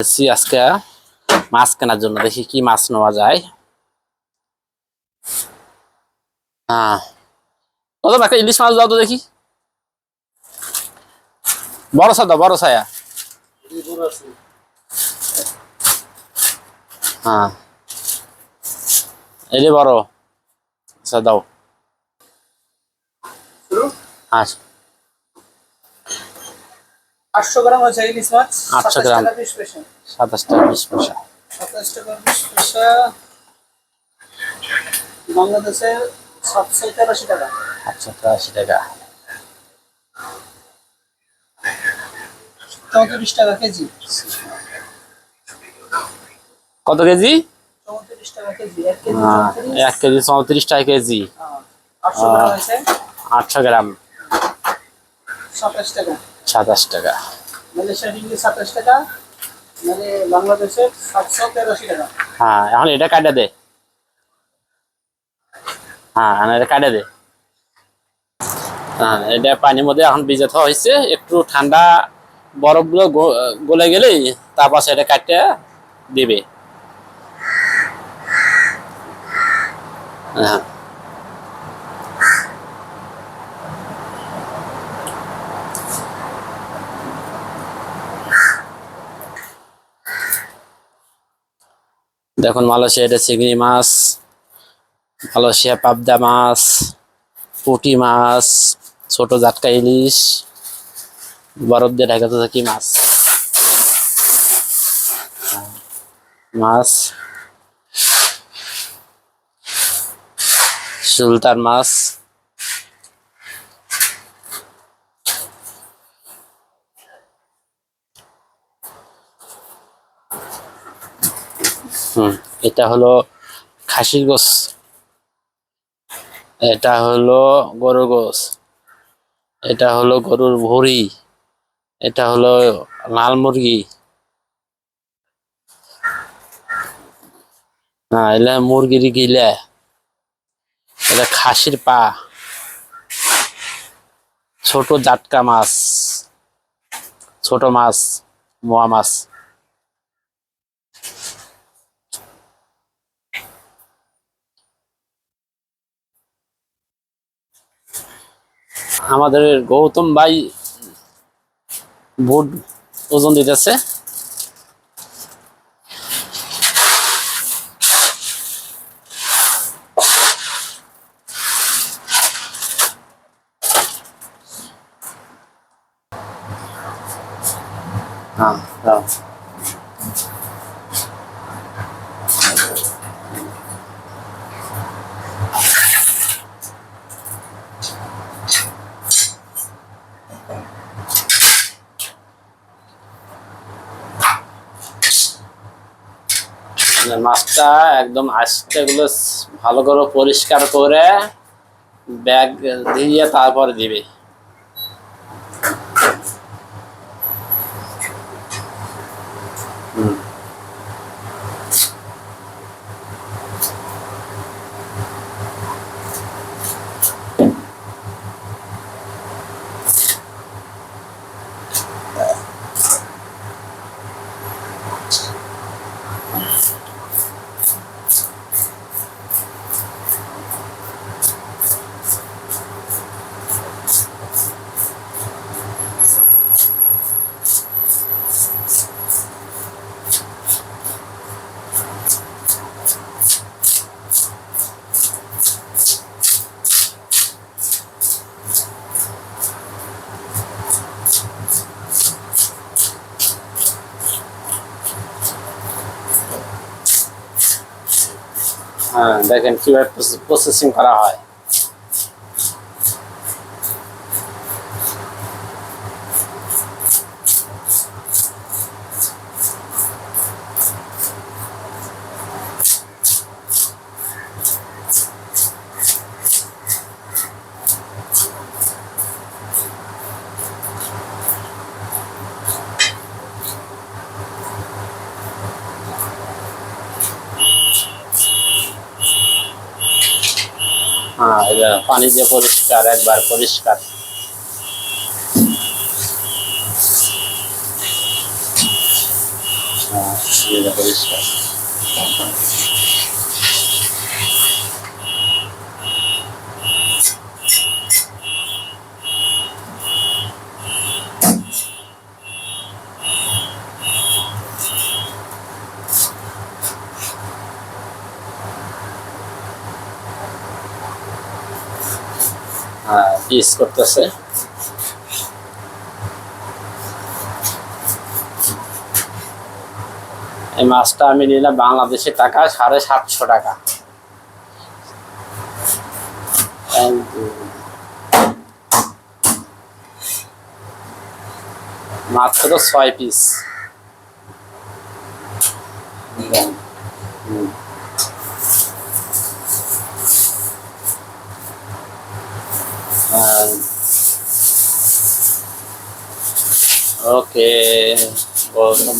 এসেছি আজকে মাছ কেনার জন্য। দেখি কি মাছ নেওয়া যায়। হ্যাঁ। দাদা ইলিশ মাছ দাও তো দেখি। বড় সাদা বড় সায়া হ্যাঁ। এটি বড়। আচ্ছা দাও। হ্যাঁ 800 গ্রাম আছে ইলিশ মাছ 800 গ্রাম। 27 টাকা 20 পয়সা 27 টাকা 20 পয়সা বাংলাদেশে 783 টাকা। 783 টাকা। 34 টাকা কেজি। কত কেজি? 34 টাকা কেজি। 1 কেজি 34 টাকা কেজি। 800 গ্রাম আছে 800 গ্রাম। সাতাশ টাকা। সাতাশ টাকা। মালয়েশিয়া রিঙ্গি সাতাশ টাকা মানে বাংলাদেশে সাতশো তেরাশি টাকা। হ্যাঁ এখন এটা কাটা দে। হ্যাঁ এটা কাটা দে। হ্যাঁ এটা পানির মধ্যে এখন ভিজে থাকা হয়েছে একটু ঠান্ডা বরফগুলো গলে গেলেই তারপর সেটা কাটতে দিবে। হ্যাঁ। দেখুন, মালয়েশিয়া, এটা চিংড়ি মাছ, মালয়েশিয়া পাবদা মাছ, পুটি মাছ, ছোট জাটকা ইলিশ, বরফ দিয়ে ঢাকা তো কি মাছ। মাছ। সুলতান মাছ। এটা হলো খাসির গোস এটা হলো গরুর গোস এটা হলো গরুর ভুড়ি। এটা হলো লাল মুরগি। না, এলা মুরগির গিলা। এটা খাসির পা। ছোট জাটকা মাছ। ছোট মাছ, মোয়া মাছ। আমাদের গৌতম ভাই ভোট ওজন দিতেছে। হ্যাঁ মাছটা একদম আস্তেগুলো ভালো করে পরিষ্কার করে ব্যাগ দিয়ে তারপরে দিবে। হ্যাঁ দেখেন কীভাবে প্রসেসিং করা হয়। পানি দিয়ে পরিষ্কার একবার পরিষ্কার। হ্যাঁ পরিষ্কার হ্যাঁ পিস করতেছে এই মাছটা আমি নিলাম বাংলাদেশের টাকা সাড়ে সাতশো টাকা. মাত্র ছয় পিস Ok. Oh, no.